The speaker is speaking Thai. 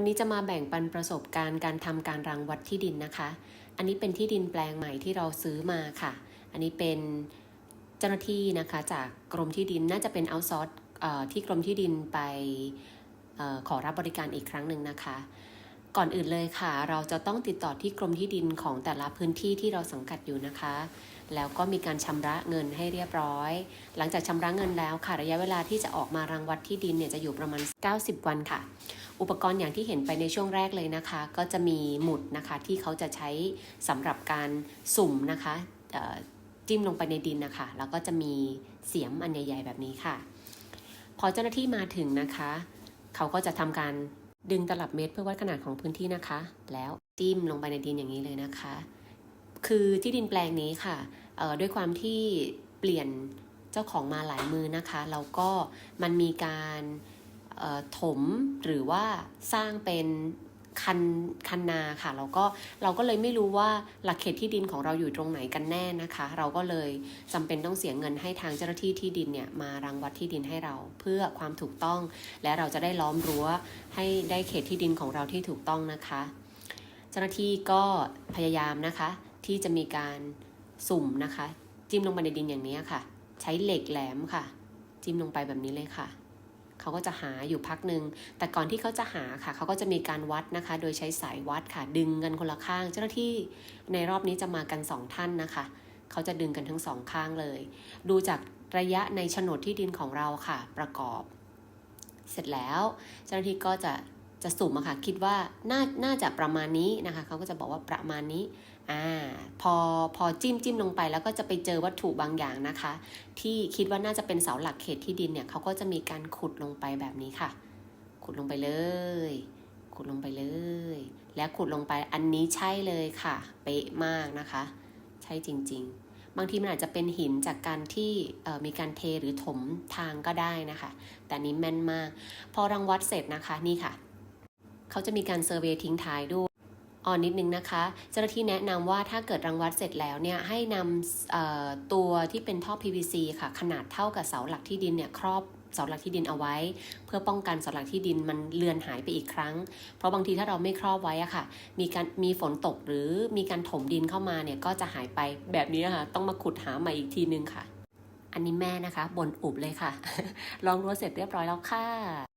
วันนี้จะมาแบ่งปันประสบการณ์การทำการรังวัดที่ดินนะคะ อันนี้เป็นที่ดินแปลงใหม่ที่เราซื้อมาค่ะ อันนี้เป็นเจ้าหน้าที่นะคะจากกรมที่ดินน่าจะเป็นเอาซอร์สที่กรมที่ดินไปออขอรับบริการอีกครั้งหนึ่งนะคะ ก่อนอื่นเลยค่ะ เราจะต้องติดต่อที่กรมที่ดินของแต่ละพื้นที่ที่เราสังกัดอยู่นะคะ แล้วก็มีการชำระเงินให้เรียบร้อย หลังจากชำระเงินแล้วค่ะระยะเวลาที่จะออกมารังวัดที่ดินเนี่ยจะอยู่ประมาณ 90 วันค่ะ อุปกรณ์อย่างที่เห็นไปในช่วงแรกเลยนะคะ ก็จะมีหมุดนะคะที่เขาจะใช้สำหรับการสุ่มนะคะจิ้มลงไปในดินนะคะ แล้วก็จะมีเสียมอันใหญ่ ๆ แบบนี้ค่ะ พอเจ้าหน้าที่มาถึงนะคะ เขาก็จะทำการดึงตลับเมตรเพื่อวัดขนาดของพื้นที่นะคะ แล้วจิ้มลงไปในดินอย่างนี้เลยนะคะ คือที่ดินแปลงนี้ค่ะด้วยความที่เปลี่ยนเจ้าของมาหลายมือนะคะ แล้วก็มันมีการ ถมหรือว่าสร้างเป็นคันคันนาค่ะแล้วก็เราก็เลยไม่รู้ว่าหลักเขตที่ดินของเราอยู่ตรงไหนกันแน่นะคะ เราก็เลยจำเป็นต้องเสียเงินให้ทางเจ้าหน้าที่ที่ดินเนี่ยมารังวัดที่ดินให้เรา เพื่อความถูกต้อง และเราจะได้ล้อมรั้วให้ได้เขตที่ดินของเราที่ถูกต้องนะคะ เจ้าหน้าที่ก็พยายามนะคะ ที่จะมีการสุ่มนะคะ จิ้มลงไปในดินอย่างนี้ค่ะ ใช้เหล็กแหลมค่ะ จิ้มลงไปแบบนี้เลยค่ะ เขาก็จะหาอยู่พักหนึ่งแต่ก่อนที่เขาจะหาค่ะ เขาก็จะมีการวัดนะคะ โดยใช้สายวัดค่ะ ดึงกันคนละข้าง เจ้าหน้าที่ในรอบนี้จะมากันสองท่านนะคะ เขาจะดึงกันทั้งสองข้างเลย ดูจากระยะในโฉนดที่ดินของเราค่ะ ประกอบ เสร็จแล้ว เจ้าหน้าที่ก็จะ จะสุ่มอะค่ะคิดว่าน่าน่าจะประมาณนี้นะคะเขาก็จะบอกว่าประมาณนี้อ่าพอพอจิ้มจิ้มลงไปแล้วก็จะไปเจอวัตถุบางอย่างนะคะ ที่คิดว่าน่าจะเป็นเสาหลักเขตที่ดินเนี่ยเขาก็จะมีการขุดลงไปแบบนี้ค่ะ ขุดลงไปเลย ขุดลงไปเลย แล้วขุดลงไปอันนี้ใช่เลยค่ะ เป๊ะมากนะคะ ใช่จริง ๆบางทีมันอาจจะเป็นหินจากการที่มีการเทหรือถมทางก็ได้นะคะ แต่นี้แม่นมาก พอรังวัดเสร็จนะคะนี่ค่ะ เขาจะมีการเซอร์เวย์ทิ้งท้ายด้วยอ่อนนิดนึงนะคะ เจ้าหน้าที่แนะนำว่าถ้าเกิดรังวัดเสร็จแล้วเนี่ยให้นำตัวที่เป็นท่อ PVC ค่ะ ขนาดเท่ากับเสาหลักที่ดินเนี่ยครอบเสาหลักที่ดินเอาไว้ เพื่อป้องกันเสาหลักที่ดินมันเลือนหายไปอีกครั้ง เพราะบางทีถ้าเราไม่ครอบไว้อะค่ะ มีการมีฝนตกหรือมีการถมดินเข้ามาเนี่ยก็จะหายไปแบบนี้ค่ะ ต้องมาขุดหาใหม่อีกทีนึงค่ะ อันนี้แม่นะคะบนอุบเลยค่ะ ลองรั้วเสร็จเรียบร้อยแล้วค่ะ